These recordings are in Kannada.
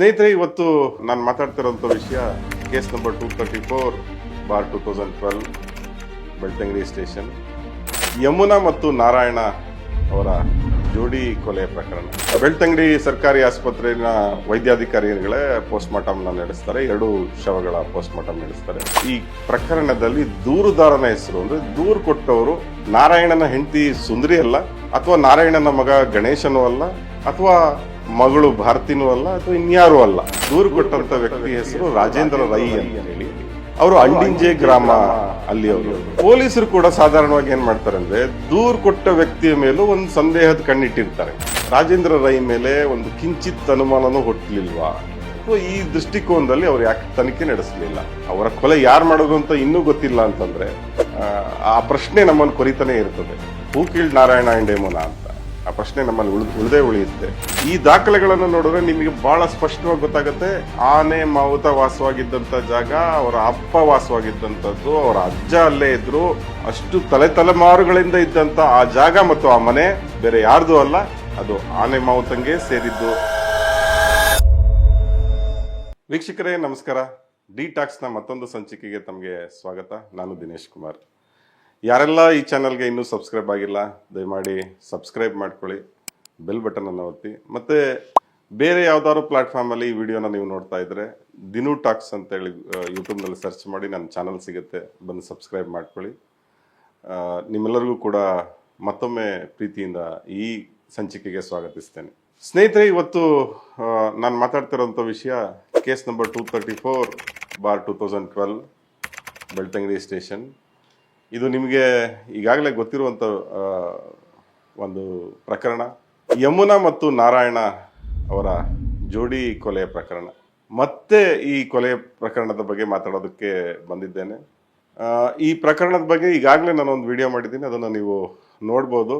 ಸ್ನೇಹಿತರೆ, ಇವತ್ತು ನಾನು ಮಾತಾಡ್ತಿರೋಂಥ ವಿಷಯ case number two thirty four, bar two thousand twelve, Belthangady station. Yamuna ಮತ್ತು ನಾರಾಯಣ ಅವರ ಜೋಡಿ ಕೊಲೆ ಪ್ರಕರಣ. ಬೆಳ್ತಂಗಡಿ ಸರ್ಕಾರಿ ಆಸ್ಪತ್ರೆಯ ವೈದ್ಯಾಧಿಕಾರಿಗಳೇ ಪೋಸ್ಟ್ ಮಾರ್ಟಮ್ನ ನಡೆಸ್ತಾರೆ. ಎರಡು ಶವಗಳ ಪೋಸ್ಟ್ ಮಾರ್ಟಮ್ ನಡೆಸ್ತಾರೆ. ಈ ಪ್ರಕರಣದಲ್ಲಿ ದೂರುದಾರನ ಹೆಸರು ಅಂದ್ರೆ ದೂರು ಕೊಟ್ಟವರು ನಾರಾಯಣನ ಹೆಂಡತಿ ಸುಂದರಿ ಅಲ್ಲ, ಅಥವಾ ನಾರಾಯಣನ ಮಗ ಗಣೇಶನೂ ಅಲ್ಲ, ಅಥವಾ ಮಗಳು ಭಾರತಿನೂ ಅಲ್ಲ ಅಥವಾ ಇನ್ಯಾರೂ ಅಲ್ಲ. ದೂರು ಕೊಟ್ಟಂತ ವ್ಯಕ್ತಿ ಹೆಸರು ರಾಜೇಂದ್ರ ರೈ ಅಂತ ಹೇಳಿ ಅವರು ಅಂಡಿಂಜೆ ಗ್ರಾಮ ಅಲ್ಲಿ ಅವರು ಪೊಲೀಸರು ಕೂಡ ಸಾಧಾರಣವಾಗಿ ಏನ್ ಮಾಡ್ತಾರೆ ಅಂದ್ರೆ ದೂರು ಕೊಟ್ಟ ವ್ಯಕ್ತಿಯ ಮೇಲೂ ಒಂದು ಸಂದೇಹದ ಕಣ್ಣಿಟ್ಟಿರ್ತಾರೆ. ರಾಜೇಂದ್ರ ರೈ ಮೇಲೆ ಒಂದು ಕಿಂಚಿತ್ ಅನುಮಾನನೂ ಹುಟ್ಟಲಿಲ್ವಾ ಅಥವಾ ಈ ದೃಷ್ಟಿಕೋನದಲ್ಲಿ ಅವ್ರು ಯಾಕೆ ತನಿಖೆ ನಡೆಸಲಿಲ್ಲ? ಅವರ ಕೊಲೆ ಯಾರು ಮಾಡೋದು ಅಂತ ಇನ್ನೂ ಗೊತ್ತಿಲ್ಲ ಅಂತಂದ್ರೆ ಆ, ಪ್ರಶ್ನೆ ನಮ್ಮನ್ನು ಕೊರಿತಾನೆ ಇರ್ತದೆ. ಹೂ ಕೀಳ್ ನಾರಾಯಣ ಎಂಡೇಮೋನ ಅಂತ. ಆ ಪ್ರಶ್ನೆ ನಮ್ಮಲ್ಲಿ ಉಳಿದು, ಉಳಿದೇ ಉಳಿಯುತ್ತೆ. ಈ ದಾಖಲೆಗಳನ್ನು ನೋಡಿದ್ರೆ ನಿಮಗೆ ಬಹಳ ಸ್ಪಷ್ಟವಾಗಿ ಗೊತ್ತಾಗುತ್ತೆ. ಆನೆ, ಮಾವುತ ವಾಸವಾಗಿದ್ದಂಥ ಜಾಗ, ಅವರ ಅಪ್ಪ ವಾಸವಾಗಿದ್ದಂಥದ್ದು, ಅವರ ಅಜ್ಜ ಅಲ್ಲೇ ಇದ್ರು, ಅಷ್ಟು ತಲೆ ತಲೆಮಾರುಗಳಿಂದ ಇದ್ದಂತ ಆ ಜಾಗ ಮತ್ತು ಆ ಮನೆ ಬೇರೆ ಯಾರ್ದು ಅಲ್ಲ, ಅದು ಆನೆ, ಮಾವುತಂಗೆ ಸೇರಿದ್ದು. ವೀಕ್ಷಕರೇ, ನಮಸ್ಕಾರ. ಡಿ ಟಾಕ್ಸ್ನ ಮತ್ತೊಂದು ಸಂಚಿಕೆಗೆ ತಮಗೆ ಸ್ವಾಗತ. ನಾನು ದಿನೇಶ್ ಕುಮಾರ್. ಯಾರೆಲ್ಲ ಈ ಚಾನಲ್ಗೆ ಇನ್ನೂ ಸಬ್ಸ್ಕ್ರೈಬ್ ಆಗಿಲ್ಲ, ದಯಮಾಡಿ ಸಬ್ಸ್ಕ್ರೈಬ್ ಮಾಡ್ಕೊಳ್ಳಿ, ಬೆಲ್ ಬಟನನ್ನು ಒತ್ತಿ. ಮತ್ತು ಬೇರೆ ಯಾವುದಾದ್ರು ಪ್ಲಾಟ್ಫಾರ್ಮಲ್ಲಿ ಈ ವಿಡಿಯೋನ ನೀವು ನೋಡ್ತಾ ಇದ್ರೆ ದಿನು ಟಾಕ್ಸ್ ಅಂತೇಳಿ ಯೂಟ್ಯೂಬ್ನಲ್ಲಿ ಸರ್ಚ್ ಮಾಡಿ ನನ್ನ ಚಾನಲ್ ಸಿಗುತ್ತೆ, ಬಂದು ಸಬ್ಸ್ಕ್ರೈಬ್ ಮಾಡ್ಕೊಳ್ಳಿ. ನಿಮ್ಮೆಲ್ಲರಿಗೂ ಕೂಡ ಮತ್ತೊಮ್ಮೆ ಪ್ರೀತಿಯಿಂದ ಈ ಸಂಚಿಕೆಗೆ ಸ್ವಾಗತಿಸ್ತೇನೆ. ಸ್ನೇಹಿತರೆ, ಇವತ್ತು ನಾನು ಮಾತಾಡ್ತಿರೋಂಥ ವಿಷಯ case number two thirty four bar two thousand twelve Belthangady station ಇದು ನಿಮಗೆ ಈಗಾಗಲೇ ಗೊತ್ತಿರುವಂಥ ಒಂದು ಪ್ರಕರಣ. ಯಮುನಾ ಮತ್ತು ನಾರಾಯಣ ಅವರ ಜೋಡಿ ಕೊಲೆ ಪ್ರಕರಣ. ಮತ್ತೆ ಈ ಕೊಲೆ ಪ್ರಕರಣದ ಬಗ್ಗೆ ಮಾತಾಡೋದಕ್ಕೆ ಬಂದಿದ್ದೇನೆ. ಈ ಪ್ರಕರಣದ ಬಗ್ಗೆ ಈಗಾಗಲೇ ನಾನು ಒಂದು ವಿಡಿಯೋ ಮಾಡಿದ್ದೀನಿ. ಅದನ್ನು ನೀವು ನೋಡ್ಬೋದು.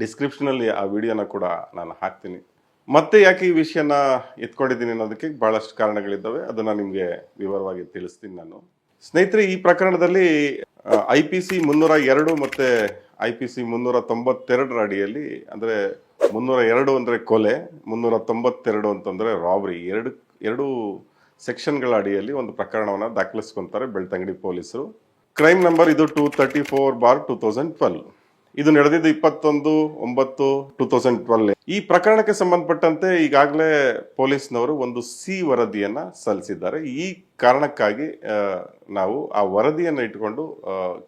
ಡಿಸ್ಕ್ರಿಪ್ಷನಲ್ಲಿ ಆ ವಿಡಿಯೋನ ಕೂಡ ನಾನು ಹಾಕ್ತೀನಿ. ಮತ್ತೆ ಯಾಕೆ ಈ ವಿಷಯನ ಎತ್ಕೊಂಡಿದ್ದೀನಿ ಅನ್ನೋದಕ್ಕೆ ಬಹಳಷ್ಟು ಕಾರಣಗಳಿದ್ದಾವೆ. ಅದನ್ನು ನಿಮಗೆ ವಿವರವಾಗಿ ತಿಳಿಸ್ತೀನಿ ನಾನು. ಸ್ನೇಹಿತರೆ, ಈ ಪ್ರಕರಣದಲ್ಲಿ ಐ ಪಿ ಸಿ ಮುನ್ನೂರ ಎರಡು ಮತ್ತು ಐ ಪಿ ಸಿ ಮುನ್ನೂರ ತೊಂಬತ್ತೆರಡರ ಅಡಿಯಲ್ಲಿ, ಅಂದರೆ ಮುನ್ನೂರ ಎರಡು ಅಂದರೆ ಕೊಲೆ, ಮುನ್ನೂರ ತೊಂಬತ್ತೆರಡು ಅಂತಂದರೆ ರಾಬ್ರಿ ಎರಡು ಎರಡು ಸೆಕ್ಷನ್ಗಳ ಅಡಿಯಲ್ಲಿ ಒಂದು ಪ್ರಕರಣವನ್ನು ದಾಖಲಿಸ್ಕೊತಾರೆ ಬೆಳ್ತಂಗಡಿ ಪೊಲೀಸರು. ಕ್ರೈಮ್ ನಂಬರ್ ಇದು two thirty four bar two thousand twelve ಇದು ನಡೆದಿದ್ದು ಇಪ್ಪತ್ತೊಂದು, ಒಂಬತ್ತು ಟೂ ತೌಸಂಡ್ ಟ್ವೆಲ್ ಈ ಪ್ರಕರಣಕ್ಕೆ ಸಂಬಂಧಪಟ್ಟಂತೆ ಈಗಾಗಲೇ ಪೊಲೀಸ್ನವರು ಒಂದು ಸಿ ವರದಿಯನ್ನ ಸಲ್ಲಿಸಿದ್ದಾರೆ. ಈ ಕಾರಣಕ್ಕಾಗಿ ನಾವು ಆ ವರದಿಯನ್ನು ಇಟ್ಕೊಂಡು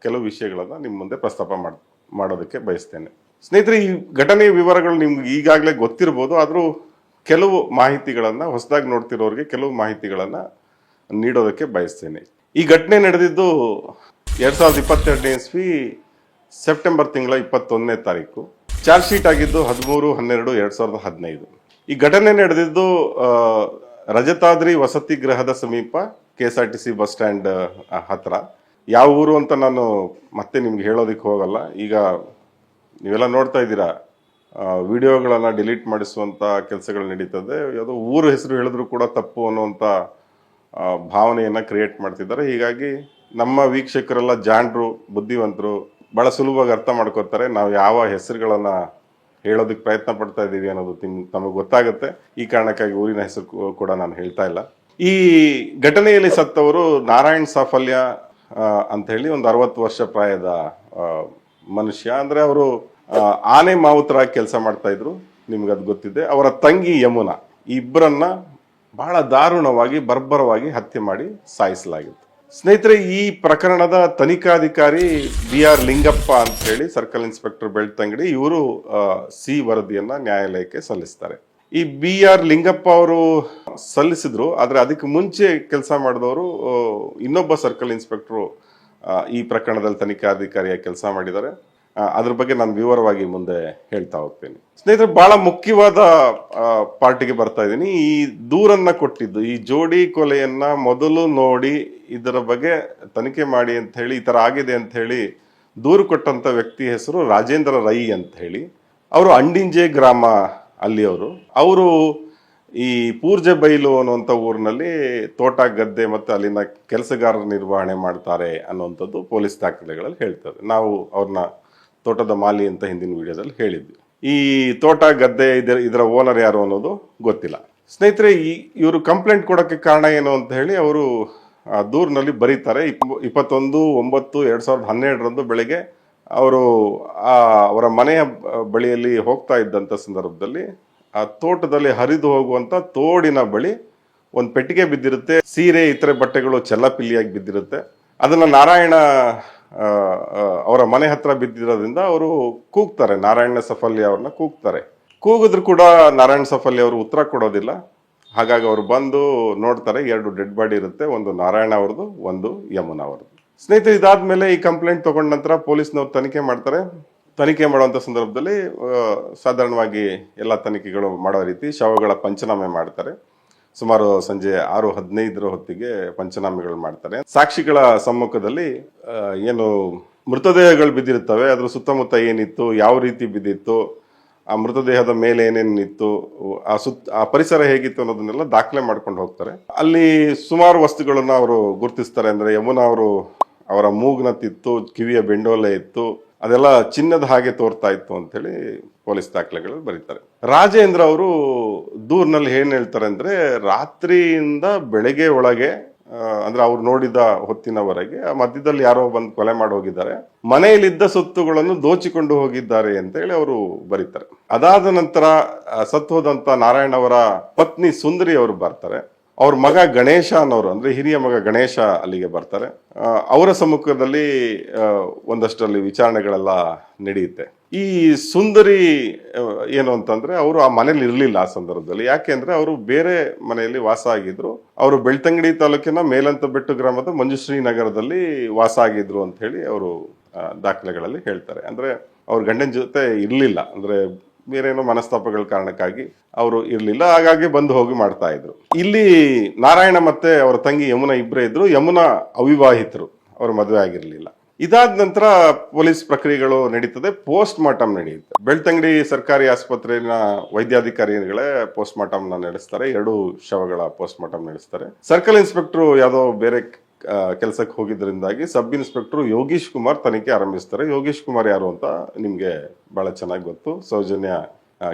ಕೆಲವು ವಿಷಯಗಳನ್ನು ನಿಮ್ಮ ಮುಂದೆ ಪ್ರಸ್ತಾಪ ಮಾಡ್, ಮಾಡೋದಕ್ಕೆ ಬಯಸ್ತೇನೆ. ಸ್ನೇಹಿತರೆ, ಈ ಘಟನೆಯ ವಿವರಗಳು ನಿಮ್ಗೆ ಈಗಾಗಲೇ ಗೊತ್ತಿರ್ಬೋದು. ಆದರೂ ಕೆಲವು ಮಾಹಿತಿಗಳನ್ನು, ಹೊಸದಾಗಿ ನೋಡ್ತಿರೋರಿಗೆ ಕೆಲವು ಮಾಹಿತಿಗಳನ್ನು ನೀಡೋದಕ್ಕೆ ಬಯಸ್ತೇನೆ. ಈ ಘಟನೆ ನಡೆದಿದ್ದು ಎರಡು ಸಾವಿರದ ಇಪ್ಪತ್ತೆರಡನೇ ಇಸ್ವಿ ಸೆಪ್ಟೆಂಬರ್ ತಿಂಗಳ ಇಪ್ಪತ್ತೊಂದನೇ ತಾರೀಕು. ಚಾರ್ಜ್ ಶೀಟ್ ಆಗಿದ್ದು ಹದಿಮೂರು, ಹನ್ನೆರಡು, ಎರಡು ಸಾವಿರದ ಹದಿನೈದು. ಈ ಘಟನೆ ನಡೆದಿದ್ದು ರಜತಾದ್ರಿ ವಸತಿ ಗೃಹದ ಸಮೀಪ K S R bus stand ಹತ್ರ. ಯಾವ ಊರು ಅಂತ ನಾನು ಮತ್ತೆ ನಿಮ್ಗೆ ಹೇಳೋದಕ್ಕೆ ಹೋಗಲ್ಲ. ಈಗ ನೀವೆಲ್ಲ ನೋಡ್ತಾ ಇದ್ದೀರಾ ವಿಡಿಯೋಗಳನ್ನು ಡಿಲೀಟ್ ಮಾಡಿಸುವಂತ ಕೆಲಸಗಳು ನಡೀತದೆ. ಯಾವುದೋ ಊರು ಹೆಸರು ಹೇಳಿದ್ರು ಕೂಡ ತಪ್ಪು ಅನ್ನುವಂಥ ಭಾವನೆಯನ್ನ ಕ್ರಿಯೇಟ್ ಮಾಡ್ತಿದ್ದಾರೆ. ಹೀಗಾಗಿ ನಮ್ಮ ವೀಕ್ಷಕರೆಲ್ಲ ಜಾಣರು, ಬುದ್ಧಿವಂತರು ಬಹಳ ಸುಲಭವಾಗಿ ಅರ್ಥ ಮಾಡ್ಕೋತಾರೆ ನಾವು ಯಾವ ಹೆಸರುಗಳನ್ನ ಹೇಳೋದಕ್ಕೆ ಪ್ರಯತ್ನ ಪಡ್ತಾ ಇದ್ದೀವಿ ಅನ್ನೋದು ತಿಮ್, ತಮಗೆ ಗೊತ್ತಾಗುತ್ತೆ. ಈ ಕಾರಣಕ್ಕಾಗಿ ಊರಿನ ಹೆಸರು ಕೂಡ ನಾನು ಹೇಳ್ತಾ ಇಲ್ಲ. ಈ ಘಟನೆಯಲ್ಲಿ ಸತ್ತವರು ನಾರಾಯಣ್ ಸಾಫಲ್ಯ ಅಂತ ಹೇಳಿ ಒಂದು ಅರವತ್ತು ವರ್ಷ ಪ್ರಾಯದ ಮನುಷ್ಯ. ಅಂದ್ರೆ ಅವರು ಆನೆ ಮಾವುತರಾಗಿ ಕೆಲಸ ಮಾಡ್ತಾ ಇದ್ರು. ನಿಮ್ಗೆ ಅದು ಗೊತ್ತಿದೆ ಅವರ ತಂಗಿ ಯಮುನಾ. ಇಬ್ಬರನ್ನ ಬಹಳ ದಾರುಣವಾಗಿ, ಬರ್ಬರವಾಗಿ ಹತ್ಯೆ ಮಾಡಿ ಸಾಯಿಸಲಾಗಿತ್ತು. ಸ್ನೇಹಿತರೆ, ಈ ಪ್ರಕರಣದ ತನಿಖಾಧಿಕಾರಿ ಬಿ ಆರ್ ಲಿಂಗಪ್ಪ ಅಂತ ಹೇಳಿ ಸರ್ಕಲ್ ಇನ್ಸ್ಪೆಕ್ಟರ್ ಬೆಳ್ತಂಗಡಿ ಇವರು ಸಿ ವರದಿಯನ್ನ ನ್ಯಾಯಾಲಯಕ್ಕೆ ಸಲ್ಲಿಸ್ತಾರೆ. ಈ ಬಿ ಆರ್ ಲಿಂಗಪ್ಪ ಅವರು ಸಲ್ಲಿಸಿದ್ರು, ಆದ್ರೆ ಅದಕ್ಕೆ ಮುಂಚೆ ಕೆಲಸ ಮಾಡಿದವರು ಇನ್ನೊಬ್ಬ ಸರ್ಕಲ್ ಇನ್ಸ್ಪೆಕ್ಟರ್ ಈ ಪ್ರಕರಣದಲ್ಲಿ ತನಿಖಾಧಿಕಾರಿಯಾಗಿ ಕೆಲಸ ಮಾಡಿದ್ದಾರೆ. ಅದ್ರ ಬಗ್ಗೆ ನಾನು ವಿವರವಾಗಿ ಮುಂದೆ ಹೇಳ್ತಾ ಹೋಗ್ತೇನೆ. ಸ್ನೇಹಿತರೆ ಬಹಳ ಮುಖ್ಯವಾದ ಪಾರ್ಟಿಗೆ ಬರ್ತಾ ಇದ್ದೀನಿ. ಈ ದೂರನ್ನ ಕೊಟ್ಟಿದ್ದು, ಈ ಜೋಡಿ ಕೊಲೆಯನ್ನ ಮೊದಲು ನೋಡಿ ಇದರ ಬಗ್ಗೆ ತನಿಖೆ ಮಾಡಿ ಅಂತ ಹೇಳಿ, ಈ ತರ ಆಗಿದೆ ಅಂತ ಹೇಳಿ ದೂರು ಕೊಟ್ಟಂತ ವ್ಯಕ್ತಿ ಹೆಸರು ರಾಜೇಂದ್ರ ರೈ ಅಂತ ಹೇಳಿ. ಅವರು ಅಂಡಿಂಜೆ ಗ್ರಾಮ ಅಲ್ಲಿ ಅವರು ಅವರು ಈ ಪೂರ್ಜೆ ಬೈಲು ಅನ್ನುವಂಥ ಊರಿನಲ್ಲಿ ತೋಟ, ಗದ್ದೆ ಮತ್ತು ಅಲ್ಲಿನ ಕೆಲಸಗಾರರ ನಿರ್ವಹಣೆ ಮಾಡ್ತಾರೆ ಅನ್ನುವಂಥದ್ದು ಪೊಲೀಸ್ ದಾಖಲೆಗಳಲ್ಲಿ ಹೇಳ್ತದೆ. ನಾವು ಅವ್ರನ್ನ ತೋಟದ ಮಾಲಿ ಅಂತ ಹಿಂದಿನ ವಿಡಿಯೋದಲ್ಲಿ ಹೇಳಿದ್ವಿ. ಈ ತೋಟ, ಗದ್ದೆ ಇದರ ಇದರ ಓನರ್ ಯಾರು ಅನ್ನೋದು ಗೊತ್ತಿಲ್ಲ. ಸ್ನೇಹಿತರೆ, ಈ ಇವರು ಕಂಪ್ಲೇಂಟ್ ಕೊಡೋಕ್ಕೆ ಕಾರಣ ಏನು ಅಂತ ಹೇಳಿ ಅವರು ದೂರಿನಲ್ಲಿ ಬರೀತಾರೆ. ಇಪ್ಪ- ಇಪ್ಪತ್ತೊಂದು, ಒಂಬತ್ತು, ಎರಡು ಸಾವಿರದ ಹನ್ನೆರಡರಂದು ಬೆಳಗ್ಗೆ ಅವರು, ಆ, ಅವರ ಮನೆಯ ಬಳಿಯಲ್ಲಿ ಹೋಗ್ತಾ ಇದ್ದಂಥ ಸಂದರ್ಭದಲ್ಲಿ, ಆ ತೋಟದಲ್ಲಿ ಹರಿದು ಹೋಗುವಂಥ ತೋಡಿನ ಬಳಿ ಒಂದು ಪೆಟ್ಟಿಗೆ ಬಿದ್ದಿರುತ್ತೆ. ಸೀರೆ, ಇತರೆ ಬಟ್ಟೆಗಳು ಚೆಲ್ಲಪಿಲ್ಲಿಯಾಗಿ ಬಿದ್ದಿರುತ್ತೆ. ಅದನ್ನು ನಾರಾಯಣ ಅವರ ಮನೆ ಹತ್ರ ಬಿದ್ದಿರೋದ್ರಿಂದ ಅವರು ಕೂಗ್ತಾರೆ. ನಾರಾಯಣ ಸಫಲ್ಯ ಅವ್ರನ್ನ ಕೂಗ್ತಾರೆ. ಕೂಗಿದ್ರು ಕೂಡ ನಾರಾಯಣ ಸಫಲ್ಯ ಅವರು ಉತ್ತರ ಕೊಡೋದಿಲ್ಲ. ಹಾಗಾಗಿ ಅವರು ಬಂದು ನೋಡ್ತಾರೆ, ಎರಡು ಡೆಡ್ ಬಾಡಿ ಇರುತ್ತೆ. ಒಂದು ನಾರಾಯಣ ಅವ್ರದ್ದು, ಒಂದು ಯಮುನಾ ಅವ್ರದ್ದು. ಇದಾದ ಮೇಲೆ ಈ ಕಂಪ್ಲೇಂಟ್ ತಗೊಂಡ ನಂತರ ಪೊಲೀಸ್ನವ್ರು ತನಿಖೆ ಮಾಡ್ತಾರೆ. ತನಿಖೆ ಮಾಡುವಂಥ ಸಂದರ್ಭದಲ್ಲಿ ಸಾಧಾರಣವಾಗಿ ಎಲ್ಲ ತನಿಖೆಗಳು ಮಾಡೋ ರೀತಿ ಶವಗಳ ಪಂಚನಾಮೆ ಮಾಡ್ತಾರೆ. ಸುಮಾರು ಸಂಜೆ ಆರು ಹದಿನೈದರ ಹೊತ್ತಿಗೆ ಪಂಚನಾಮೆಗಳು ಮಾಡ್ತಾರೆ. ಸಾಕ್ಷಿಗಳ ಸಮ್ಮುಖದಲ್ಲಿ ಏನು ಮೃತದೇಹಗಳು ಬಿದ್ದಿರ್ತವೆ ಅದರ ಸುತ್ತಮುತ್ತ ಏನಿತ್ತು, ಯಾವ ರೀತಿ ಬಿದ್ದಿತ್ತು, ಆ ಮೃತದೇಹದ ಮೇಲೆ ಏನೇನಿತ್ತು, ಆ ಸುತ್ತ ಆ ಪರಿಸರ ಹೇಗಿತ್ತು ಅನ್ನೋದನ್ನೆಲ್ಲ ದಾಖಲೆ ಮಾಡ್ಕೊಂಡು ಹೋಗ್ತಾರೆ. ಅಲ್ಲಿ ಸುಮಾರು ವಸ್ತುಗಳನ್ನು ಅವರು ಗುರುತಿಸ್ತಾರೆ. ಅಂದರೆ ಯಮುನಾ ಅವರು ಅವರ ಮೂಗ್ನತ್ತಿತ್ತು, ಕಿವಿಯ ಬೆಂಡೋಲೆ ಇತ್ತು ಅದೆಲ್ಲ ಚಿನ್ನದ ಹಾಗೆ ತೋರ್ತಾ ಇತ್ತು ಅಂತ ಹೇಳಿ ಪೊಲೀಸ್ ದಾಖಲೆಗಳು ಬರೀತಾರೆ. ರಾಜೇಂದ್ರ ಅವರು ದೂರ್ನಲ್ಲಿ ಏನ್ ಹೇಳ್ತಾರೆ ಅಂದ್ರೆ ರಾತ್ರಿಯಿಂದ ಬೆಳಗ್ಗೆ ಒಳಗೆ ಅಂದ್ರೆ ಅವ್ರು ನೋಡಿದ ಹೊತ್ತಿನವರೆಗೆ ಆ ಮಧ್ಯದಲ್ಲಿ ಯಾರೋ ಬಂದು ಕೊಲೆ ಮಾಡಿ ಹೋಗಿದ್ದಾರೆ. ಮನೆಯಲ್ಲಿದ್ದ ಸೊತ್ತುಗಳನ್ನು ದೋಚಿಕೊಂಡು ಹೋಗಿದ್ದಾರೆ ಅಂತ ಹೇಳಿ ಅವರು ಬರೀತಾರೆ. ಅದಾದ ನಂತರ ಸತ್ತು ಹೋದಂತ ನಾರಾಯಣ ಅವರ ಪತ್ನಿ ಸುಂದರಿ ಅವರು ಬರ್ತಾರೆ. ಅವ್ರ ಮಗ ಗಣೇಶ ಅನ್ನೋರು ಅಂದರೆ ಹಿರಿಯ ಮಗ ಗಣೇಶ ಅಲ್ಲಿಗೆ ಬರ್ತಾರೆ. ಅವರ ಸಮ್ಮುಖದಲ್ಲಿ ಒಂದಷ್ಟರಲ್ಲಿ ವಿಚಾರಣೆಗಳೆಲ್ಲ ನಡೆಯುತ್ತೆ. ಈ ಸುಂದರಿ ಏನು ಅಂತಂದರೆ ಅವರು ಆ ಮನೇಲಿ ಇರಲಿಲ್ಲ ಆ ಸಂದರ್ಭದಲ್ಲಿ. ಯಾಕೆಂದ್ರೆ ಅವರು ಬೇರೆ ಮನೆಯಲ್ಲಿ ವಾಸ ಆಗಿದ್ರು. ಅವರು ಬೆಳ್ತಂಗಡಿ ತಾಲೂಕಿನ ಮೇಲಂತ ಬೆಟ್ಟು ಗ್ರಾಮದ ಮಂಜುಶ್ರೀ ನಗರದಲ್ಲಿ ವಾಸ ಆಗಿದ್ರು ಅಂತ ಹೇಳಿ ಅವರು ದಾಖಲೆಗಳಲ್ಲಿ ಹೇಳ್ತಾರೆ. ಅಂದರೆ ಅವ್ರ ಗಂಡನ ಜೊತೆ ಇರಲಿಲ್ಲ. ಅಂದ್ರೆ ಬೇರೇನೋ ಮನಸ್ತಾಪಗಳ ಕಾರಣಕ್ಕಾಗಿ ಅವರು ಇರಲಿಲ್ಲ. ಹಾಗಾಗಿ ಬಂದು ಹೋಗಿ ಮಾಡ್ತಾ ಇದ್ರು. ಇಲ್ಲಿ ನಾರಾಯಣ ಮತ್ತೆ ಅವರ ತಂಗಿ ಯಮುನಾ ಇಬ್ಬರೇ ಇದ್ರು. ಯಮುನಾ ಅವಿವಾಹಿತರು. ಅವ್ರ ಮದುವೆ ಆಗಿರಲಿಲ್ಲ. ಇದಾದ ನಂತರ ಪೊಲೀಸ್ ಪ್ರಕ್ರಿಯೆಗಳು ನಡೀತದೆ. ಪೋಸ್ಟ್ ಮಾರ್ಟಮ್ ನಡೆಯುತ್ತೆ. ಬೆಳ್ತಂಗಡಿ ಸರ್ಕಾರಿ ಆಸ್ಪತ್ರೆಯ ವೈದ್ಯಾಧಿಕಾರಿಗಳೇ ಪೋಸ್ಟ್ ಮಾರ್ಟಮ್ ನಡೆಸ್ತಾರೆ. ಎರಡು ಶವಗಳ ಪೋಸ್ಟ್ ಮಾರ್ಟಮ್ ನಡೆಸ್ತಾರೆ. ಸರ್ಕಲ್ ಇನ್ಸ್ಪೆಕ್ಟರ್ ಯಾವುದೋ ಬೇರೆ ಕೆಲಸಕ್ಕೆ ಹೋಗಿದ್ದರಿಂದಾಗಿ ಸಬ್ ಇನ್ಸ್ಪೆಕ್ಟರ್ ಯೋಗೀಶ್ ಕುಮಾರ್ ತನಿಖೆ ಆರಂಭಿಸ್ತಾರೆ. ಯೋಗೀಶ್ ಕುಮಾರ್ ಯಾರು ಅಂತ ನಿಮಗೆ ಭಾಳ ಚೆನ್ನಾಗಿ ಗೊತ್ತು. ಸೌಜನ್ಯ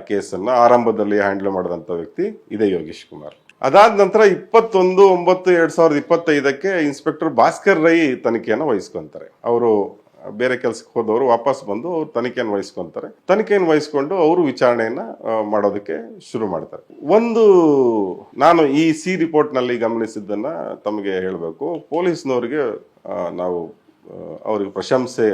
ಕೇಸನ್ನು ಆರಂಭದಲ್ಲಿ ಹ್ಯಾಂಡಲ್ ಮಾಡಿದಂಥ ವ್ಯಕ್ತಿ ಇದೇ ಯೋಗೀಶ್ ಕುಮಾರ್. ಅದಾದ ನಂತರ ಇಪ್ಪತ್ತೊಂದು, ಒಂಬತ್ತು, ಎರಡ್ ಸಾವಿರದ ಇಪ್ಪತ್ತೈದಕ್ಕೆ ಇನ್ಸ್ಪೆಕ್ಟರ್ ಭಾಸ್ಕರ್ ರೈ ತನಿಖೆಯನ್ನು ವಹಿಸ್ಕೊಂತಾರೆ. ಅವರು ಬೇರೆ ಕೆಲಸಕ್ಕೆ ಹೋದವರು ವಾಪಸ್ ಬಂದು ಅವ್ರು ತನಿಖೆಯನ್ನು ವಹಿಸ್ಕೊಂತಾರೆ. ತನಿಖೆಯನ್ನು ವಹಿಸ್ಕೊಂಡು ಅವರು ವಿಚಾರಣೆಯನ್ನ ಮಾಡೋದಕ್ಕೆ ಶುರು ಮಾಡ್ತಾರೆ. ಒಂದು, ನಾನು ಈ ಸಿ ರಿಪೋರ್ಟ್ನಲ್ಲಿ ಗಮನಿಸಿದ್ದನ್ನ ತಮಗೆ ಹೇಳಬೇಕು. ಪೊಲೀಸ್ನವರಿಗೆ ನಾವು ಅವ್ರಿಗೆ ಪ್ರಶಂಸೆ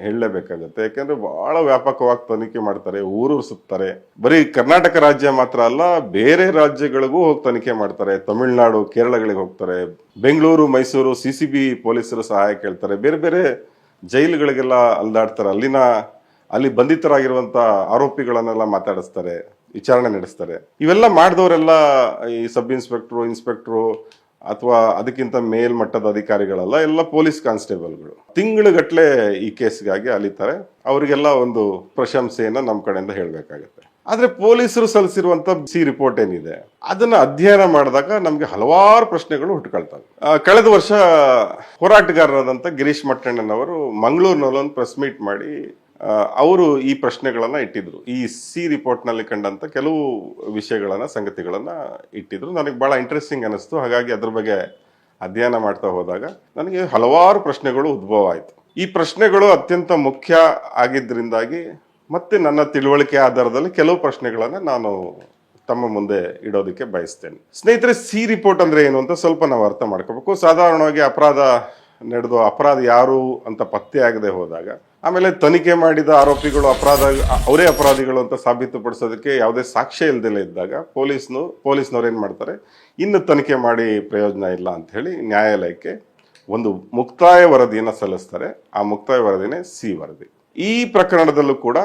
ಹೇಳಲೇಬೇಕಾಗತ್ತೆ. ಯಾಕೆಂದ್ರೆ ಬಹಳ ವ್ಯಾಪಕವಾಗಿ ತನಿಖೆ ಮಾಡ್ತಾರೆ, ಊರು ಸುತ್ತಾರೆ. ಬರೀ ಕರ್ನಾಟಕ ರಾಜ್ಯ ಮಾತ್ರ ಅಲ್ಲ, ಬೇರೆ ರಾಜ್ಯಗಳಿಗೂ ಹೋಗಿ ತನಿಖೆ ಮಾಡ್ತಾರೆ. ತಮಿಳುನಾಡು, ಕೇರಳಗಳಿಗೆ ಹೋಗ್ತಾರೆ. Bengaluru, Mysuru, C C B ಪೊಲೀಸರು ಸಹಾಯ ಕೇಳ್ತಾರೆ. ಬೇರೆ ಬೇರೆ ಜೈಲುಗಳಿಗೆಲ್ಲ ಅಲ್ದಾಡ್ತಾರೆ. ಅಲ್ಲಿನ, ಅಲ್ಲಿ ಬಂಧಿತರಾಗಿರುವಂಥ ಆರೋಪಿಗಳನ್ನೆಲ್ಲ ಮಾತಾಡಿಸ್ತಾರೆ, ವಿಚಾರಣೆ ನಡೆಸ್ತಾರೆ. ಇವೆಲ್ಲ ಮಾಡಿದವರೆಲ್ಲ ಈ ಸಬ್ ಇನ್ಸ್ಪೆಕ್ಟ್ರು ಇನ್ಸ್ಪೆಕ್ಟ್ರು ಅಥವಾ ಅದಕ್ಕಿಂತ ಮೇಲ್ಮಟ್ಟದ ಅಧಿಕಾರಿಗಳಲ್ಲ, ಎಲ್ಲ ಪೊಲೀಸ್ ಕಾನ್ಸ್ಟೇಬಲ್ಗಳು. ತಿಂಗಳುಗಟ್ಲೆ ಈ ಕೇಸ್ಗಾಗಿ ಅಲಿತಾರೆ. ಅವರಿಗೆಲ್ಲ ಒಂದು ಪ್ರಶಂಸೆಯನ್ನು ನಮ್ಮ ಕಡೆಯಿಂದ ಹೇಳಬೇಕಾಗತ್ತೆ. ಆದ್ರೆ ಪೊಲೀಸರು ಸಲ್ಲಿಸಿರುವಂತ ಸಿ ರಿಪೋರ್ಟ್ ಏನಿದೆ, ಅದನ್ನ ಅಧ್ಯಯನ ಮಾಡಿದಾಗ ನಮ್ಗೆ ಹಲವಾರು ಪ್ರಶ್ನೆಗಳು ಹುಟ್ಕೊಳ್ತವೆ. ಕಳೆದ ವರ್ಷ ಹೋರಾಟಗಾರರಾದಂತ ಗಿರೀಶ್ ಮಟ್ಟಣ್ಣನವರು ಮಂಗಳೂರಿನಲ್ಲಿ ಒಂದು ಪ್ರೆಸ್ ಮೀಟ್ ಮಾಡಿ ಅವರು ಈ ಪ್ರಶ್ನೆಗಳನ್ನ ಇಟ್ಟಿದ್ರು. ಈ ಸಿ ರಿಪೋರ್ಟ್ನಲ್ಲಿ ಕಂಡಂತ ಕೆಲವು ವಿಷಯಗಳನ್ನ, ಸಂಗತಿಗಳನ್ನ ಇಟ್ಟಿದ್ರು. ನನಗೆ ಬಹಳ ಇಂಟ್ರೆಸ್ಟಿಂಗ್ ಅನಿಸ್ತು ಹಾಗಾಗಿ ಅದ್ರ ಬಗ್ಗೆ ಅಧ್ಯಯನ ಮಾಡ್ತಾ ಹೋದಾಗ ನನಗೆ ಹಲವಾರು ಪ್ರಶ್ನೆಗಳು ಉದ್ಭವ ಆಯಿತು. ಈ ಪ್ರಶ್ನೆಗಳು ಅತ್ಯಂತ ಮುಖ್ಯ ಆಗಿದ್ರಿಂದಾಗಿ ಮತ್ತೆ ನನ್ನ ತಿಳುವಳಿಕೆ ಆಧಾರದಲ್ಲಿ ಕೆಲವು ಪ್ರಶ್ನೆಗಳನ್ನ ನಾನು ತಮ್ಮ ಮುಂದೆ ಇಡೋದಕ್ಕೆ ಬಯಸ್ತೇನೆ. ಸ್ನೇಹಿತರೆ, ಸಿ ರಿಪೋರ್ಟ್ ಅಂದ್ರೆ ಏನು ಅಂತ ಸ್ವಲ್ಪ ನಾವು ಅರ್ಥ ಮಾಡ್ಕೋಬೇಕು. ಸಾಧಾರಣವಾಗಿ ಅಪರಾಧ ನಡೆದು ಅಪರಾಧ ಯಾರು ಅಂತ ಪತ್ತೆ ಆಗದೆ ಹೋದಾಗ, ಆಮೇಲೆ ತನಿಖೆ ಮಾಡಿದ ಆರೋಪಿಗಳು ಅಪರಾಧ, ಅವರೇ ಅಪರಾಧಿಗಳು ಅಂತ ಸಾಬೀತುಪಡಿಸೋದಕ್ಕೆ ಯಾವುದೇ ಸಾಕ್ಷ್ಯ ಇಲ್ದಲೇ ಇದ್ದಾಗ ಪೊಲೀಸ್ನು, ಪೊಲೀಸ್ನವ್ರು ಏನು ಮಾಡ್ತಾರೆ, ಇನ್ನು ತನಿಖೆ ಮಾಡಿ ಪ್ರಯೋಜನ ಇಲ್ಲ ಅಂತ ಹೇಳಿ ನ್ಯಾಯಾಲಯಕ್ಕೆ ಒಂದು ಮುಕ್ತಾಯ ವರದಿಯನ್ನು ಸಲ್ಲಿಸ್ತಾರೆ. ಆ ಮುಕ್ತಾಯ ವರದಿನೇ ಸಿ ವರದಿ. ಈ ಪ್ರಕರಣದಲ್ಲೂ ಕೂಡ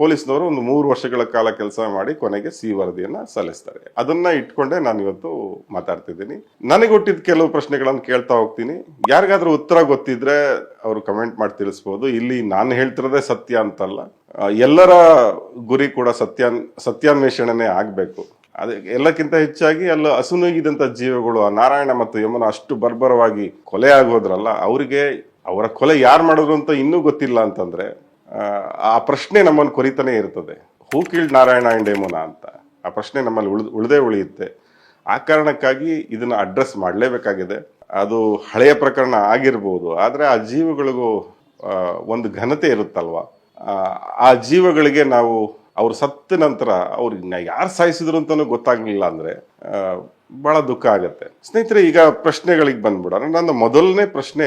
ಪೊಲೀಸ್ನವರು ಒಂದು ಮೂರು ವರ್ಷಗಳ ಕಾಲ ಕೆಲಸ ಮಾಡಿ ಕೊನೆಗೆ ಸಿ ವರದಿಯನ್ನು ಸಲ್ಲಿಸ್ತಾರೆ. ಅದನ್ನ ಇಟ್ಕೊಂಡೆ ನಾನು ಇವತ್ತು ಮಾತಾಡ್ತಿದ್ದೀನಿ. ನನಗೆ ಹುಟ್ಟಿದ ಕೆಲವು ಪ್ರಶ್ನೆಗಳನ್ನು ಕೇಳ್ತಾ ಹೋಗ್ತೀನಿ. ಯಾರಿಗಾದ್ರೂ ಉತ್ತರ ಗೊತ್ತಿದ್ರೆ ಅವರು ಕಮೆಂಟ್ ಮಾಡಿ ತಿಳಿಸ್ಬೋದು. ಇಲ್ಲಿ ನಾನು ಹೇಳ್ತಿರೋದೇ ಸತ್ಯ ಅಂತಲ್ಲ. ಎಲ್ಲರ ಗುರಿ ಕೂಡ ಸತ್ಯ ಸತ್ಯಾನ್ವೇಷಣೆ ಆಗಬೇಕು. ಅದೇ ಎಲ್ಲಕ್ಕಿಂತ ಹೆಚ್ಚಾಗಿ ಅಲ್ಲ ಹಸುನುಗಿದಂತ ಜೀವಗಳು, ಆ ನಾರಾಯಣ ಮತ್ತು ಯಮುನ ಅಷ್ಟು ಬರ್ಬರವಾಗಿ ಕೊಲೆ ಆಗೋದ್ರಲ್ಲ, ಅವರಿಗೆ ಅವರ ಕೊಲೆ ಯಾರು ಮಾಡಿದ್ರು ಅಂತ ಇನ್ನೂ ಗೊತ್ತಿಲ್ಲ ಅಂತಂದ್ರೆ ಆ, ಪ್ರಶ್ನೆ ನಮ್ಮನ್ನು ಕೊರಿತಾನೆ ಇರ್ತದೆ. ಹೂ ಕೀಳ್ ನಾರಾಯಣ ಅಂಡ್ ಅಂತ. ಆ ಪ್ರಶ್ನೆ ನಮ್ಮಲ್ಲಿ ಉಳಿದ್ ಉಳ್ದೇ ಉಳಿಯುತ್ತೆ. ಆ ಕಾರಣಕ್ಕಾಗಿ ಇದನ್ನ ಅಡ್ರೆಸ್ ಮಾಡಲೇಬೇಕಾಗಿದೆ. ಅದು ಹಳೆಯ ಪ್ರಕರಣ ಆಗಿರ್ಬೋದು ಆದರೆ ಆ ಜೀವಗಳಿಗೂ ಒಂದು ಘನತೆ ಇರುತ್ತಲ್ವಾ? ಆ, ಆ ಜೀವಗಳಿಗೆ ನಾವು ಅವ್ರು ಸತ್ತ ನಂತರ ಅವ್ರಿಗೆ ಯಾರು ಸಾಯಿಸಿದ್ರು ಅಂತಲೂ ಗೊತ್ತಾಗ್ಲಿಲ್ಲ ಅಂದ್ರೆ ಬಹಳ ದುಃಖ ಆಗತ್ತೆ. ಸ್ನೇಹಿತರೆ ಈಗ ಪ್ರಶ್ನೆಗಳಿಗೆ ಬಂದ್ಬಿಡೋಣ. ನನ್ನ ಮೊದಲನೇ ಪ್ರಶ್ನೆ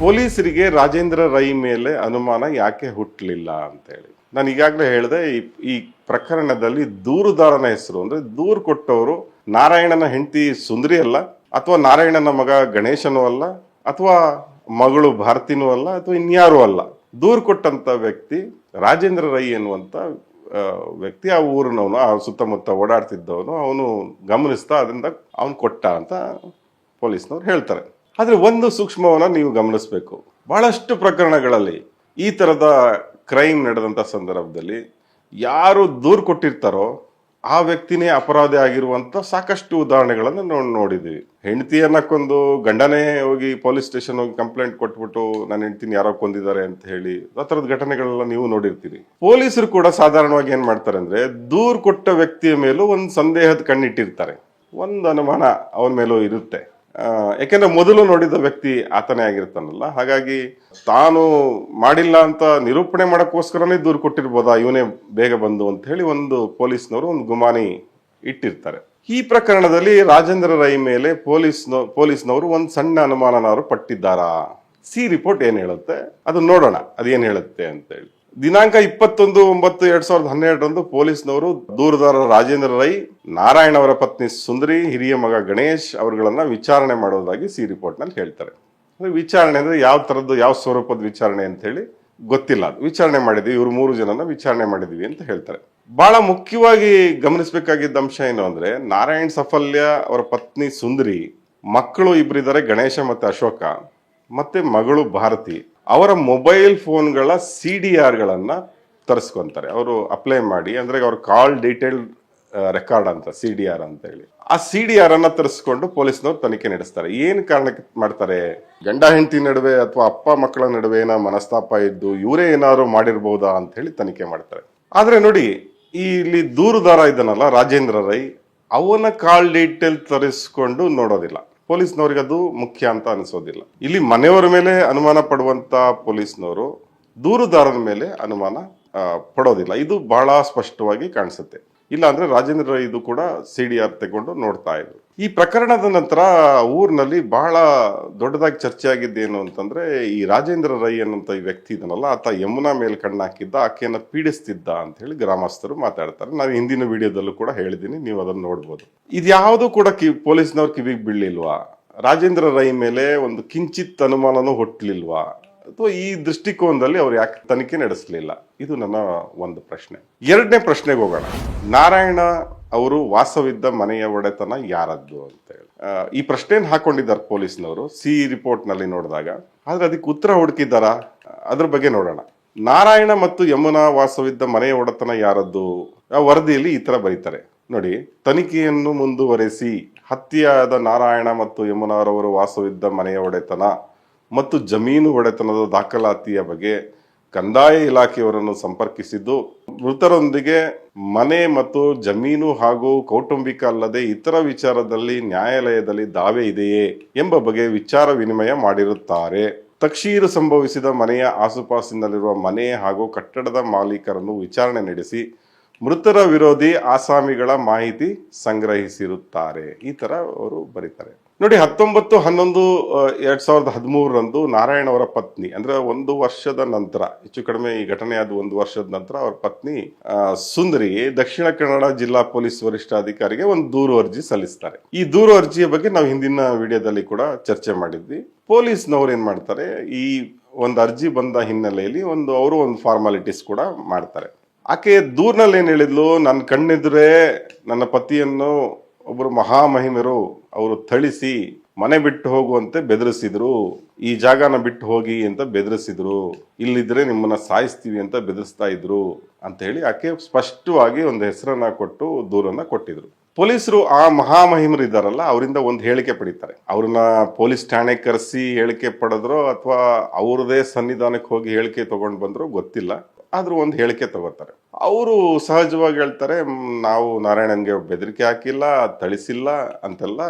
ಪೊಲೀಸರಿಗೆ ರಾಜೇಂದ್ರ ರೈ ಮೇಲೆ ಅನುಮಾನ ಯಾಕೆ ಹುಟ್ಟಲಿಲ್ಲ ಅಂತ ಹೇಳಿ ನಾನು ಈಗಾಗಲೇ ಹೇಳಿದೆ ಈ ಈ ಪ್ರಕರಣದಲ್ಲಿ ದೂರುದಾರನ ಹೆಸರು ಅಂದ್ರೆ ದೂರು ಕೊಟ್ಟವರು ನಾರಾಯಣನ ಹೆಂಡತಿ ಸುಂದರಿ ಅಲ್ಲ ಅಥವಾ ನಾರಾಯಣನ ಮಗ ಗಣೇಶನೂ ಅಲ್ಲ ಅಥವಾ ಮಗಳು ಭಾರತಿನೂ ಅಲ್ಲ ಅಥವಾ ಇನ್ಯಾರೂ ಅಲ್ಲ. ದೂರು ಕೊಟ್ಟಂತ ವ್ಯಕ್ತಿ ರಾಜೇಂದ್ರ ರೈ ಎನ್ನುವಂತ ಆ, ವ್ಯಕ್ತಿ, ಆ ಊರಿನವನು, ಆ ಸುತ್ತಮುತ್ತ ಓಡಾಡ್ತಿದ್ದವನು, ಅವನು ಗಮನಿಸ್ತಾ ಅದರಿಂದ ಅವನು ಕೊಟ್ಟ ಅಂತ ಪೊಲೀಸ್ನವ್ರು ಹೇಳ್ತಾರೆ. ಆದರೆ ಒಂದು ಸೂಕ್ಷ್ಮವನ್ನು ನೀವು ಗಮನಿಸಬೇಕು. ಬಹಳಷ್ಟು ಪ್ರಕರಣಗಳಲ್ಲಿ ಈ ಥರದ ಕ್ರೈಮ್ ನಡೆದಂಥ ಸಂದರ್ಭದಲ್ಲಿ ಯಾರು ದೂರು ಕೊಟ್ಟಿರ್ತಾರೋ ಆ ವ್ಯಕ್ತಿನೇ ಅಪರಾಧಿ ಆಗಿರುವಂಥ ಸಾಕಷ್ಟು ಉದಾಹರಣೆಗಳನ್ನು ನಾವು ನೋಡಿದ್ದೀವಿ ಹೆಂಡತಿಯನ್ನ ಕೊಂದು ಗಂಡನೇ ಹೋಗಿ ಪೊಲೀಸ್ ಸ್ಟೇಷನ್ ಹೋಗಿ ಕಂಪ್ಲೇಂಟ್ ಕೊಟ್ಬಿಟ್ಟು, ನನ್ನ ಹೆಂಡತಿನ ಯಾರೋ ಕೊಂದಿದ್ದಾರೆ ಅಂತ ಹೇಳಿ, ಆ ಥರದ ಘಟನೆಗಳೆಲ್ಲ ನೀವು ನೋಡಿರ್ತೀರಿ. ಪೊಲೀಸರು ಕೂಡ ಸಾಧಾರಣವಾಗಿ ಏನು ಮಾಡ್ತಾರೆ ಅಂದರೆ, ದೂರು ಕೊಟ್ಟ ವ್ಯಕ್ತಿಯ ಮೇಲೂ ಒಂದು ಸಂದೇಹದ ಕಣ್ಣಿಟ್ಟಿರ್ತಾರೆ. ಒಂದು ಅನುಮಾನ ಅವನ ಮೇಲೂ ಇರುತ್ತೆ. ಯಾಕೆಂದ್ರೆ ಮೊದಲು ನೋಡಿದ ವ್ಯಕ್ತಿ ಆತನೇ ಆಗಿರ್ತಾನಲ್ಲ. ಹಾಗಾಗಿ ತಾನು ಮಾಡಿಲ್ಲ ಅಂತ ನಿರೂಪಣೆ ಮಾಡೋಕ್ಕೋಸ್ಕರನೇ ದೂರು ಕೊಟ್ಟಿರ್ಬೋದಾ, ಇವನೇ ಬೇಗ ಬಂದು ಅಂತ ಹೇಳಿ ಒಂದು ಪೊಲೀಸ್ನವರು ಒಂದು ಗುಮಾನಿ ಇಟ್ಟಿರ್ತಾರೆ. ಈ ಪ್ರಕರಣದಲ್ಲಿ ರಾಜೇಂದ್ರ ರೈ ಮೇಲೆ ಪೊಲೀಸ್ ಪೊಲೀಸ್ನವರು ಒಂದು ಸಣ್ಣ ಅನುಮಾನನವರು ಪಟ್ಟಿದ್ದಾರಾ? ಸಿ ರಿಪೋರ್ಟ್ ಏನ್ ಹೇಳುತ್ತೆ? ಅದು ನೋಡೋಣ, ಅದೇನ್ ಹೇಳುತ್ತೆ ಅಂತ ಹೇಳಿ. ದಿನಾಂಕ ಇಪ್ಪತ್ತೊಂದು, ಒಂಬತ್ತು, ಎರಡ್ ಸಾವಿರದ ಹನ್ನೆರಡರಂದು ಪೊಲೀಸ್ನವರು ದೂರದಾರ ರಾಜೇಂದ್ರ ರೈ, ನಾರಾಯಣ ಅವರ ಪತ್ನಿ ಸುಂದರಿ, ಹಿರಿಯ ಮಗ ಗಣೇಶ್ ಅವರುಗಳನ್ನ ವಿಚಾರಣೆ ಮಾಡೋದಾಗಿ ಸಿ ರಿಪೋರ್ಟ್ನಲ್ಲಿ ಹೇಳ್ತಾರೆ. ವಿಚಾರಣೆ ಅಂದ್ರೆ ಯಾವ ತರದ್ದು ಯಾವ ಸ್ವರೂಪದ ವಿಚಾರಣೆ ಅಂತ ಹೇಳಿ ಗೊತ್ತಿಲ್ಲ. ವಿಚಾರಣೆ ಮಾಡಿದ್ವಿ, ಇವರು ಮೂರು ಜನನ ವಿಚಾರಣೆ ಮಾಡಿದ್ವಿ ಅಂತ ಹೇಳ್ತಾರೆ. ಬಹಳ ಮುಖ್ಯವಾಗಿ ಗಮನಿಸಬೇಕಾಗಿದ್ದ ಅಂಶ ಏನು ಅಂದ್ರೆ, ನಾರಾಯಣ್ ಸಫಲ್ಯ ಅವರ ಪತ್ನಿ ಸುಂದರಿ, ಮಕ್ಕಳು ಇಬ್ಬರಿದ್ದಾರೆ ಗಣೇಶ ಮತ್ತೆ ಅಶೋಕ, ಮತ್ತೆ ಮಗಳು ಭಾರತಿ. ಅವರ ಮೊಬೈಲ್ ಫೋನ್ಗಳ ಸಿ ಡಿ ಆರ್ಗಳನ್ನು ತರಿಸ್ಕೊತಾರೆ. ಅವರು ಅಪ್ಲೈ ಮಾಡಿ, ಅಂದ್ರೆ ಅವ್ರ ಕಾಲ್ ಡೀಟೇಲ್ ರೆಕಾರ್ಡ್ ಅಂತ, ಸಿ ಡಿ ಆರ್ ಅಂತ ಹೇಳಿ. ಆ ಸಿ ಡಿ ಆರ್ ಅನ್ನ ತರಿಸ್ಕೊಂಡು ಪೊಲೀಸ್ನವ್ರು ತನಿಖೆ ನಡೆಸ್ತಾರೆ. ಏನ್ ಕಾರಣಕ್ಕೆ ಮಾಡ್ತಾರೆ? ಗಂಡ, ಹೆಂಡತಿ ನಡುವೆ ಅಥವಾ ಅಪ್ಪ, ಮಕ್ಕಳ ನಡುವೆ ಏನೋ ಮನಸ್ತಾಪ ಇದ್ದು ಇವರೇ ಏನಾದ್ರು ಮಾಡಿರ್ಬೋದಾ ಅಂತ ಹೇಳಿ ತನಿಖೆ ಮಾಡ್ತಾರೆ. ಆದ್ರೆ ನೋಡಿ, ಈ ಇಲ್ಲಿ ದೂರುದಾರ ಇದ್ದಾನಲ್ಲ ರಾಜೇಂದ್ರ ರೈ, ಅವನ ಕಾಲ್ ಡೀಟೇಲ್ ತರಿಸ್ಕೊಂಡು ನೋಡೋದಿಲ್ಲ. ಪೊಲೀಸ್ನವ್ರಿಗೆ ಅದು ಮುಖ್ಯ ಅಂತ ಅನಿಸೋದಿಲ್ಲ. ಇಲ್ಲಿ ಮನೆಯವರ ಮೇಲೆ ಅನುಮಾನ ಪಡುವಂತ ಪೊಲೀಸ್ನವರು ದೂರುದಾರರ ಮೇಲೆ ಅನುಮಾನ ಪಡೋದಿಲ್ಲ. ಇದು ಬಹಳ ಸ್ಪಷ್ಟವಾಗಿ ಕಾಣಿಸುತ್ತೆ. ಇಲ್ಲ ಅಂದ್ರೆ ರಾಜೇಂದ್ರ ಇದು ಕೂಡ ಸಿ ಡಿ ಆರ್ ತಗೊಂಡು ನೋಡ್ತಾ ಇದ್ರು. ಈ ಪ್ರಕರಣದ ನಂತರ ಊರಿನಲ್ಲಿ ಬಹಳ ದೊಡ್ಡದಾಗಿ ಚರ್ಚೆ ಆಗಿದ್ದೇನು ಅಂತಂದ್ರೆ, ಈ ರಾಜೇಂದ್ರ ರೈ ಅನ್ನುವಂತ ಈ ವ್ಯಕ್ತಿ ಇದನ್ನಲ್ಲ, ಆತ ಯಮುನಾ ಮೇಲೆ ಕಣ್ಣಾಕಿದ್ದ, ಆಕೆಯನ್ನು ಪೀಡಿಸ್ತಿದ್ದ ಅಂತ ಹೇಳಿ ಗ್ರಾಮಸ್ಥರು ಮಾತಾಡ್ತಾರೆ. ನಾನು ಹಿಂದಿನ ವಿಡಿಯೋದಲ್ಲೂ ಕೂಡ ಹೇಳಿದ್ದೀನಿ, ನೀವು ಅದನ್ನ ನೋಡ್ಬೋದು. ಇದ್ಯಾವುದು ಕೂಡ ಕಿ, ಪೊಲೀಸ್ನವ್ರು ಕಿವಿಗೆ ಬೀಳಲಿಲ್ವಾ ರಾಜೇಂದ್ರ ರೈ ಮೇಲೆ ಒಂದು ಕಿಂಚಿತ್ ಅನುಮಾನನೂ ಹುಟ್ಟಲಿಲ್ವಾ ಅಥವಾ ಈ ದೃಷ್ಟಿಕೋನದಲ್ಲಿ ಅವ್ರು ಯಾಕೆ ತನಿಖೆ ನಡೆಸಲಿಲ್ಲ? ಇದು ನನ್ನ ಒಂದು ಪ್ರಶ್ನೆ. ಎರಡನೇ ಪ್ರಶ್ನೆಗೆ ಹೋಗೋಣ. ನಾರಾಯಣ ಅವರು ವಾಸವಿದ್ದ ಮನೆಯ ಒಡೆತನ ಯಾರದ್ದು ಅಂತ ಹೇಳಿ. ಈ ಪ್ರಶ್ನೆಯನ್ನು ಹಾಕೊಂಡಿದ್ದಾರೆ ಪೊಲೀಸ್ನವರು, ಸಿ ರಿಪೋರ್ಟ್ನಲ್ಲಿ ನೋಡಿದಾಗ. ಆದ್ರೆ ಅದಕ್ಕೆ ಉತ್ತರ ಹುಡುಕಿದ್ದಾರ? ಅದ್ರ ಬಗ್ಗೆ ನೋಡೋಣ. ನಾರಾಯಣ ಮತ್ತು ಯಮುನಾ ವಾಸವಿದ್ದ ಮನೆಯ ಒಡೆತನ ಯಾರದ್ದು? ಆ, ವರದಿಯಲ್ಲಿ ಈ ತರ ಬರೀತಾರೆ. ನೋಡಿ, ತನಿಖೆಯನ್ನು ಮುಂದುವರೆಸಿ ಹತ್ಯೆಯಾದ ನಾರಾಯಣ ಮತ್ತು ಯಮುನಾರವರು ವಾಸವಿದ್ದ ಮನೆಯ ಒಡೆತನ ಮತ್ತು ಜಮೀನು ಒಡೆತನದ ದಾಖಲಾತಿಯ ಬಗ್ಗೆ ಕಂದಾಯ ಇಲಾಖೆಯವರನ್ನು ಸಂಪರ್ಕಿಸಿದ್ದು ಮೃತರೊಂದಿಗೆ ಮನೆ ಮತ್ತು ಜಮೀನು ಹಾಗೂ ಕೌಟುಂಬಿಕ ಅಲ್ಲದೆ ಇತರ ವಿಚಾರದಲ್ಲಿ ನ್ಯಾಯಾಲಯದಲ್ಲಿ ದಾವೆ ಇದೆಯೇ ಎಂಬ ಬಗ್ಗೆ ವಿಚಾರ ವಿನಿಮಯ ಮಾಡಿರುತ್ತಾರೆ. ತಕ್ಷೀರು ಸಂಭವಿಸಿದ ಮನೆಯ ಆಸುಪಾಸಿನಲ್ಲಿರುವ ಮನೆ ಹಾಗೂ ಕಟ್ಟಡದ ಮಾಲೀಕರನ್ನು ವಿಚಾರಣೆ ನಡೆಸಿ ಮೃತರ ವಿರೋಧಿ ಆಸಾಮಿಗಳ ಮಾಹಿತಿ ಸಂಗ್ರಹಿಸಿರುತ್ತಾರೆ. ಈ ತರ ಅವರು ಬರೀತಾರೆ. ನೋಡಿ, ಹತ್ತೊಂಬತ್ತು, ಹನ್ನೊಂದು ಎರಡು ಸಾವಿರದ ಹದಿಮೂರರಂದು ನಾರಾಯಣ ಅವರ ಪತ್ನಿ, ಅಂದ್ರೆ ಒಂದು ವರ್ಷದ ನಂತರ, ಹೆಚ್ಚು ಕಡಿಮೆ ಈ ಘಟನೆ ಆದ ಒಂದು ವರ್ಷದ ನಂತರ ಅವರ ಪತ್ನಿ ಸುಂದರಿ, ದಕ್ಷಿಣ ಕನ್ನಡ ಜಿಲ್ಲಾ ಪೊಲೀಸ್ ವರಿಷ್ಠಾಧಿಕಾರಿಗೆ ಒಂದು ದೂರು ಅರ್ಜಿ ಸಲ್ಲಿಸ್ತಾರೆ. ಈ ದೂರು ಅರ್ಜಿಯ ಬಗ್ಗೆ ನಾವು ಹಿಂದಿನ ವಿಡಿಯೋದಲ್ಲಿ ಕೂಡ ಚರ್ಚೆ ಮಾಡಿದ್ವಿ. ಪೊಲೀಸ್ನವ್ರು ಏನ್ ಮಾಡ್ತಾರೆ, ಈ ಒಂದು ಅರ್ಜಿ ಬಂದ ಹಿನ್ನೆಲೆಯಲ್ಲಿ ಒಂದು, ಅವರು ಒಂದು ಫಾರ್ಮಾಲಿಟೀಸ್ ಕೂಡ ಮಾಡ್ತಾರೆ. ಆಕೆ ದೂರ್ನಲ್ಲಿ ಏನ್ ಹೇಳಿದ್ಲು ನನ್ನ ಕಣ್ಣೆದುರೇ ನನ್ನ ಪತಿಯನ್ನು ಒಬ್ಬರು ಮಹಾಮಹಿಮರು ಅವರು ಥಳಿಸಿ ಮನೆ ಬಿಟ್ಟು ಹೋಗುವಂತೆ ಬೆದರಿಸಿದ್ರು, ಈ ಜಾಗನ ಬಿಟ್ಟು ಹೋಗಿ ಅಂತ ಬೆದರಿಸಿದ್ರು, ಇಲ್ಲಿದ್ರೆ ನಿಮ್ಮನ್ನ ಸಾಯಿಸ್ತೀವಿ ಅಂತ ಬೆದರಿಸ್ತಾ ಇದ್ರು ಅಂತ ಹೇಳಿ ಆಕೆ ಸ್ಪಷ್ಟವಾಗಿ ಒಂದು ಹೆಸರನ್ನ ಕೊಟ್ಟು ದೂರನ್ನ ಕೊಟ್ಟಿದ್ರು. ಪೊಲೀಸರು ಆ ಮಹಾಮಹಿಮರು ಇದ್ದಾರಲ್ಲ ಅವರಿಂದ ಒಂದು ಹೇಳಿಕೆ ಪಡಿತಾರೆ. ಅವ್ರನ್ನ ಪೊಲೀಸ್ ಠಾಣೆ ಕರೆಸಿ ಹೇಳಿಕೆ ಪಡೆದ್ರೋ ಅಥವಾ ಅವ್ರದೇ ಸನ್ನಿಧಾನಕ್ಕೆ ಹೋಗಿ ಹೇಳಿಕೆ ತಗೊಂಡು ಬಂದ್ರೋ ಗೊತ್ತಿಲ್ಲ. ಆದ್ರೂ ಒಂದು ಹೇಳಿಕೆ ತಗೋತಾರೆ. ಅವರು ಸಹಜವಾಗಿ ಹೇಳ್ತಾರೆ ನಾವು ನಾರಾಯಣನ್ಗೆ ಬೆದರಿಕೆ ಹಾಕಿಲ್ಲ, ಥಳಿಸಿಲ್ಲ ಅಂತೆಲ್ಲ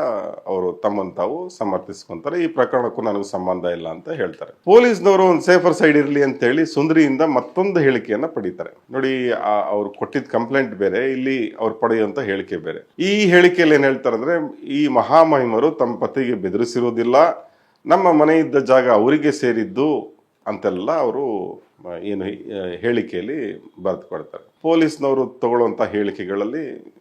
ಅವರು ತಮ್ಮನ್ನು ತಾವು ಸಮರ್ಥಿಸ್ಕೊಂತಾರೆ. ಈ ಪ್ರಕರಣಕ್ಕೂ ನನಗೆ ಸಂಬಂಧ ಇಲ್ಲ ಅಂತ ಹೇಳ್ತಾರೆ. ಪೊಲೀಸ್ನವರು ಒಂದು ಸೇಫರ್ ಸೈಡ್ ಇರಲಿ ಅಂತ ಹೇಳಿ ಸುಂದರಿಯಿಂದ ಮತ್ತೊಂದು ಹೇಳಿಕೆಯನ್ನು ಪಡೀತಾರೆ. ನೋಡಿ ಅವ್ರು ಕೊಟ್ಟಿದ್ದ ಕಂಪ್ಲೇಂಟ್ ಬೇರೆ, ಇಲ್ಲಿ ಅವ್ರು ಪಡೆಯುವಂಥ ಹೇಳಿಕೆ ಬೇರೆ. ಈ ಹೇಳಿಕೆಯಲ್ಲಿ ಏನು ಹೇಳ್ತಾರೆ ಅಂದರೆ, ಈ ಮಹಾಮಹಿಮರು ತಮ್ಮ ಪತಿಗೆ ಬೆದರಿಸಿರುವುದಿಲ್ಲ ನಮ್ಮ ಮನೆ ಇದ್ದ ಜಾಗ ಅವರಿಗೆ ಸೇರಿದ್ದು ಅಂತೆಲ್ಲ ಅವರು ಏನು ಹೇಳಿಕೆಯಲ್ಲಿ ಬರೆದು ಕೊಡ್ತಾರೆ ಪೊಲೀಸ್ನವರು ತಗೊಳ್ಳುವಂಥ ಹೇಳಿಕೆಗಳಲ್ಲಿ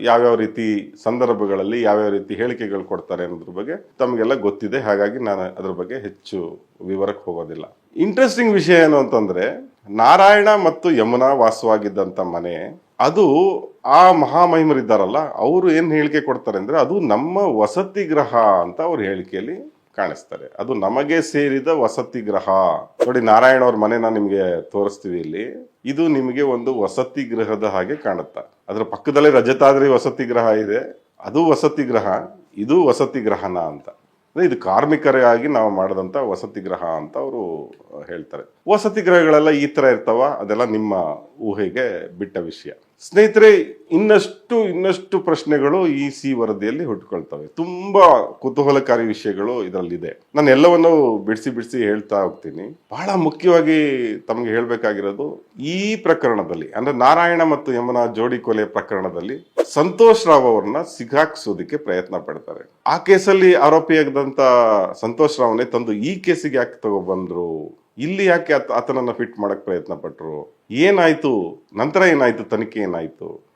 ಯಾವ್ಯಾವ ರೀತಿ ಸಂದರ್ಭಗಳಲ್ಲಿ ಯಾವ್ಯಾವ ರೀತಿ ಹೇಳಿಕೆಗಳು ಕೊಡ್ತಾರೆ ಅನ್ನೋದ್ರ ಬಗ್ಗೆ ತಮಗೆಲ್ಲ ಗೊತ್ತಿದೆ. ಹಾಗಾಗಿ ನಾನು ಅದ್ರ ಬಗ್ಗೆ ಹೆಚ್ಚು ವಿವರಕ್ಕೆ ಹೋಗೋದಿಲ್ಲ. ಇಂಟ್ರೆಸ್ಟಿಂಗ್ ವಿಷಯ ಏನು ಅಂತಂದ್ರೆ, ನಾರಾಯಣ ಮತ್ತು ಯಮುನಾ ವಾಸವಾಗಿದ್ದಂಥ ಮನೆ, ಅದು ಆ ಮಹಾಮಹಿಮರಿದ್ದಾರಲ್ಲ, ಅವರು ಏನು ಹೇಳಿಕೆ ಕೊಡ್ತಾರೆ ಅಂದರೆ ಅದು ನಮ್ಮ ವಸತಿ ಗ್ರಹ ಅಂತ ಅವ್ರ ಹೇಳಿಕೆಯಲ್ಲಿ ಕಾಣಿಸ್ತಾರೆ ಅದು ನಮಗೆ ಸೇರಿದ ವಸತಿ ಗ್ರಹ ನೋಡಿ, ನಾರಾಯಣ ಅವ್ರ ಮನೆನ ನಿಮ್ಗೆ ತೋರಿಸ್ತೀವಿ ಇಲ್ಲಿ. ಇದು ನಿಮಗೆ ಒಂದು ವಸತಿ ಗ್ರಹದ ಹಾಗೆ ಕಾಣುತ್ತ. ಅದ್ರ ಪಕ್ಕದಲ್ಲೇ ರಜತಾದ್ರಿ ವಸತಿ ಗ್ರಹ ಇದೆ. ಅದು ವಸತಿ ಗ್ರಹ ಇದು ವಸತಿ ಗ್ರಹನ ಅಂತ. ಅಂದ್ರೆ ಇದು ಕಾರ್ಮಿಕರಾಗಿ ನಾವು ಮಾಡಿದಂತ ವಸತಿ ಗ್ರಹ ಅಂತ ಅವರು ಹೇಳ್ತಾರೆ. ವಸತಿ ಗ್ರಹಗಳೆಲ್ಲ ಈ ತರ ಇರ್ತಾವ, ಅದೆಲ್ಲ ನಿಮ್ಮ ಊಹೆಗೆ ಬಿಟ್ಟ ವಿಷಯ. ಸ್ನೇಹಿತರೆ, ಇನ್ನಷ್ಟು ಇನ್ನಷ್ಟು ಪ್ರಶ್ನೆಗಳು ಈ ಸಿ ವರದಿಯಲ್ಲಿ ಹುಟ್ಕೊಳ್ತವೆ. ತುಂಬಾ ಕುತೂಹಲಕಾರಿ ವಿಷಯಗಳು ಇದರಲ್ಲಿದೆ. ನಾನು ಎಲ್ಲವನ್ನು ಬಿಡಿಸಿ ಬಿಡಿಸಿ ಹೇಳ್ತಾ ಹೋಗ್ತೀನಿ. ಬಹಳ ಮುಖ್ಯವಾಗಿ ತಮಗೆ ಹೇಳಬೇಕಾಗಿರೋದು ಈ ಪ್ರಕರಣದಲ್ಲಿ, ಅಂದ್ರೆ ನಾರಾಯಣ ಮತ್ತು ಯಮುನಾ ಜೋಡಿ ಕೊಲೆ ಪ್ರಕರಣದಲ್ಲಿ ಸಂತೋಷ್ ರಾವ್ ಅವ್ರನ್ನ ಸಿಗಾಕ್ಸೋದಕ್ಕೆ ಪ್ರಯತ್ನ ಪಡ್ತಾರೆ. ಆ ಕೇಸಲ್ಲಿ ಆರೋಪಿಯಾಗದಂತ ಸಂತೋಷ್ ರಾವ್ನೇ ತಂದು ಈ ಕೇಸಿಗೆ ಯಾಕೆ ತಗೊಬಂದ್ರು? ಇಲ್ಲಿ ಯಾಕೆ ಆತ- ಆತನನ್ನ ಫಿಟ್ ಮಾಡಕ್ ಪ್ರಯತ್ನ ಪಟ್ರು? ಏನಾಯ್ತು? ನಂತರ ಏನಾಯ್ತು? ತನಿಖೆ ಏನಾಯ್ತು?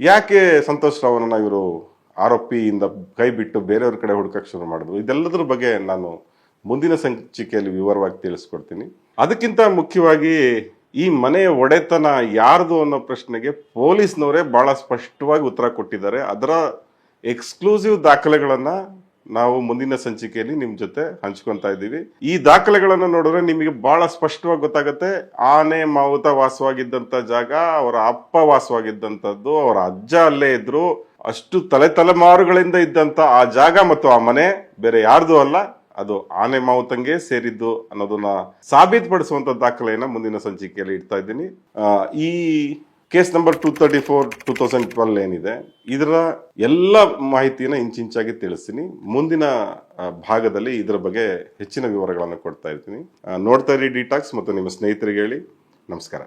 ಯಾಕೆ ಸಂತೋಷ್ ರಾವ್ನ ಇವರು ಆರೋಪಿಯಿಂದ ಕೈ ಬಿಟ್ಟು ಬೇರೆಯವ್ರ ಕಡೆ ಹುಡುಕಕ್ ಶುರು ಮಾಡಿದ್ರು? ಇದೆಲ್ಲದ್ರ ಬಗ್ಗೆ ನಾನು ಮುಂದಿನ ಸಂಚಿಕೆಯಲ್ಲಿ ವಿವರವಾಗಿ ತಿಳಿಸ್ಕೊಡ್ತೀನಿ. ಅದಕ್ಕಿಂತ ಮುಖ್ಯವಾಗಿ ಈ ಮನೆಯ ಒಡೆತನ ಯಾರ್ದು ಅನ್ನೋ ಪ್ರಶ್ನೆಗೆ ಪೊಲೀಸ್ನವರೇ ಬಹಳ ಸ್ಪಷ್ಟವಾಗಿ ಉತ್ತರ ಕೊಟ್ಟಿದ್ದಾರೆ. ಅದರ ಎಕ್ಸ್ಕ್ಲೂಸಿವ್ ದಾಖಲೆಗಳನ್ನು ನಾವು ಮುಂದಿನ ಸಂಚಿಕೆಯಲ್ಲಿ ನಿಮ್ಮ ಜೊತೆ ಹಂಚ್ಕೊತಾ ಇದ್ದೀವಿ. ಈ ದಾಖಲೆಗಳನ್ನು ನೋಡಿದ್ರೆ ನಿಮಗೆ ಬಹಳ ಸ್ಪಷ್ಟವಾಗಿ ಗೊತ್ತಾಗುತ್ತೆ. ಆನೆ, ಮಾವುತ ವಾಸವಾಗಿದ್ದಂಥ ಜಾಗ, ಅವರ ಅಪ್ಪ ವಾಸವಾಗಿದ್ದಂಥದ್ದು, ಅವರ ಅಜ್ಜ ಅಲ್ಲೇ ಇದ್ರು, ಅಷ್ಟು ತಲೆ ತಲೆಮಾರುಗಳಿಂದ ಇದ್ದಂತ ಆ ಜಾಗ ಮತ್ತು ಆ ಮನೆ ಬೇರೆ ಯಾರ್ದು ಅಲ್ಲ. ಅದು ಆನೆ ಮಾವುತಂಗೆ ಸೇರಿದ್ದು ಅನ್ನೋದನ್ನ ಸಾಬೀತುಪಡಿಸುವಂತ ದಾಖಲೆಯನ್ನ ಮುಂದಿನ ಸಂಚಿಕೆಯಲ್ಲಿ ಇಡ್ತಾ ಇದ್ದೀನಿ. ಈ case number two thirty four, two thousand twelve ಏನಿದೆ, ಇದರ ಎಲ್ಲ ಮಾಹಿತಿಯನ್ನ ಇಂಚಿಂಚಾಗಿ ತಿಳಿಸ್ತೀನಿ. ಮುಂದಿನ ಭಾಗದಲ್ಲಿ ಇದರ ಬಗ್ಗೆ ಹೆಚ್ಚಿನ ವಿವರಗಳನ್ನು ಕೊಡ್ತಾ ಇರ್ತೀನಿ. ನೋಡ್ತಾ ಇರಿ ಡಿಟಾಕ್ಸ್ ಮತ್ತು ನಿಮ್ಮ ಸ್ನೇಹಿತರಿಗೆ ಹೇಳಿ. ನಮಸ್ಕಾರ.